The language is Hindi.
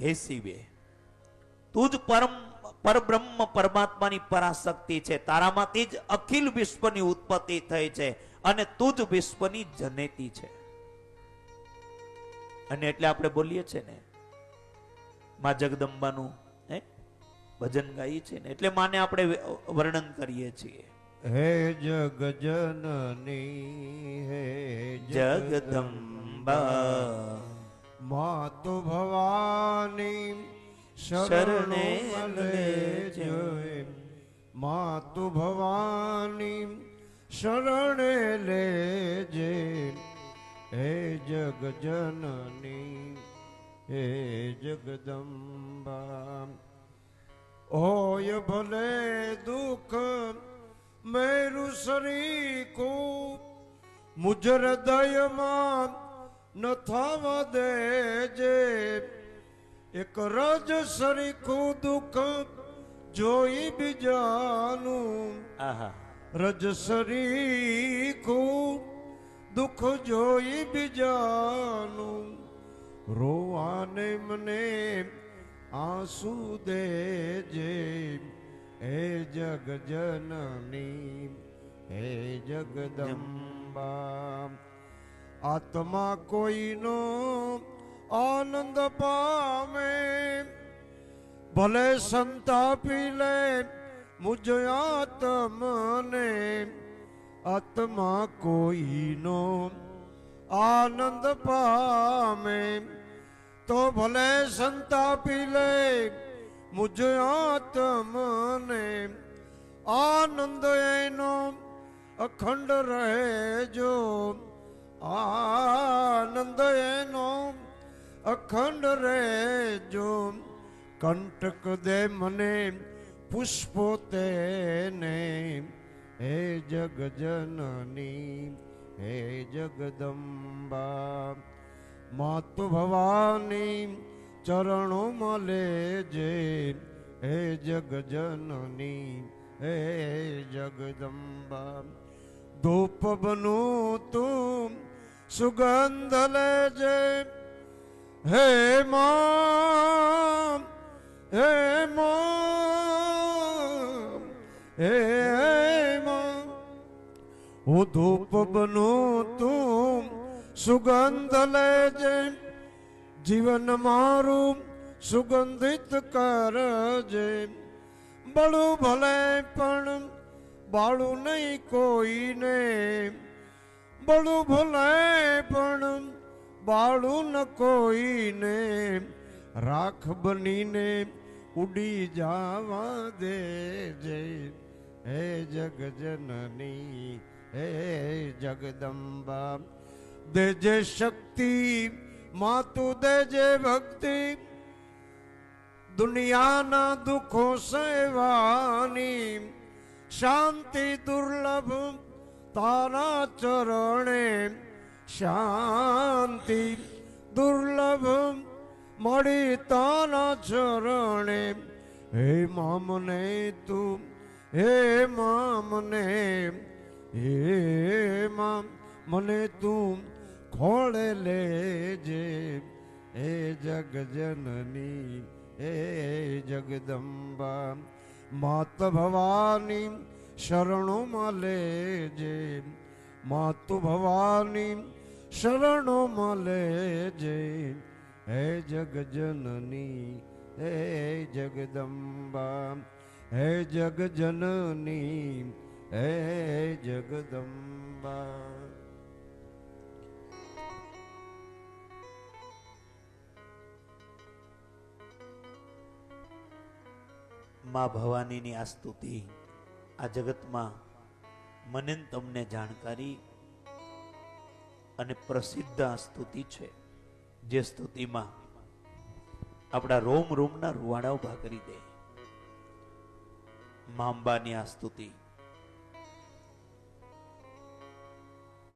હે શિવે તું જ પરમ પરબ્રહ્મ પરમાત્માની પરાશક્તિ છે. તારામાંથી જ અખિલ વિશ્વની ઉત્પત્તિ થઈ છે અને તું જ વિશ્વની જનેતી છે. અને એટલે આપણે બોલીએ છીએ ને માં જગદંબાનું હે ભજન ગાઈએ છીએ ને એટલે માને આપણે વર્ણન કરીએ છીએ. હે જગ જનની હે જગદંબા तो भवानी शरण ले मातु भवानी शरण ले जे। हे जग जननी हे जगदम्बा। होय भले दुख मेरु शरीर को मुझ हृदय मा ન થવા દેજે એક રજ સરીખું દુઃખ જોઈ બીજાનું આહા રજ સરીખું દુઃખ જોઈ બીજાનું રોવાને મને આંસુ દેજે હે જગ જનની હે જગદંબા આત્મા કોઈનો આનંદ પામે ભલે સંતાપી લે મુજ આત્મને આત્મા કોઈનો આનંદ પામે તો ભલે સંતાપી લે મુજ આત્મને આનંદ એનો અખંડ રહે જો આનંદ એનો અખંડ રહેજો કંટક દે મને પુષ્પો તેને હે જગ જનની હે જગદંબા માતુ ભવાની ચરણોમાં લેજે હે જગ જનની હે જગદંબા धूप बनो तुम, सुगंध ले जे हे माँ हे माँ हे माँ ओ धूप बनो तुम, सुगंध ले जे जीवन मारू, सुगंधित कर जे बड़ू भले पण બાળું નહીં કોઈને બળું ભલે પણ બાળું ન કોઈને રાખ બનીને ઉડી જાવા દેજે હે જગ જનની હે જગદંબા દેજે શક્તિ માતું દેજે ભક્તિ દુનિયાના દુઃખો સેવાની শান্তি দুর্লভ তারা চরণে শান্তি দুর্লভ মরি তার চরণে হে মামনে তু হে মামনে, হে মাম মনে তু খোড় যে এ জগ জননী এ জগদম্বা। मात भवानी शरणों मले जे। मातु भवानी शरणों मले जे। हे जग जननी, हे जगदम्बा हे जग जननी, हे जगदम्बा માં ભવાનીની આ સ્તુતિ, આ જગતમાં મને તમને જાણકારી અને પ્રસિદ્ધ આ સ્તુતિ છે, જે સ્તુતિમાં આપણા રોમ રોમના રૂવાડા ઊભા કરી દે. મા અંબાની આ સ્તુતિ.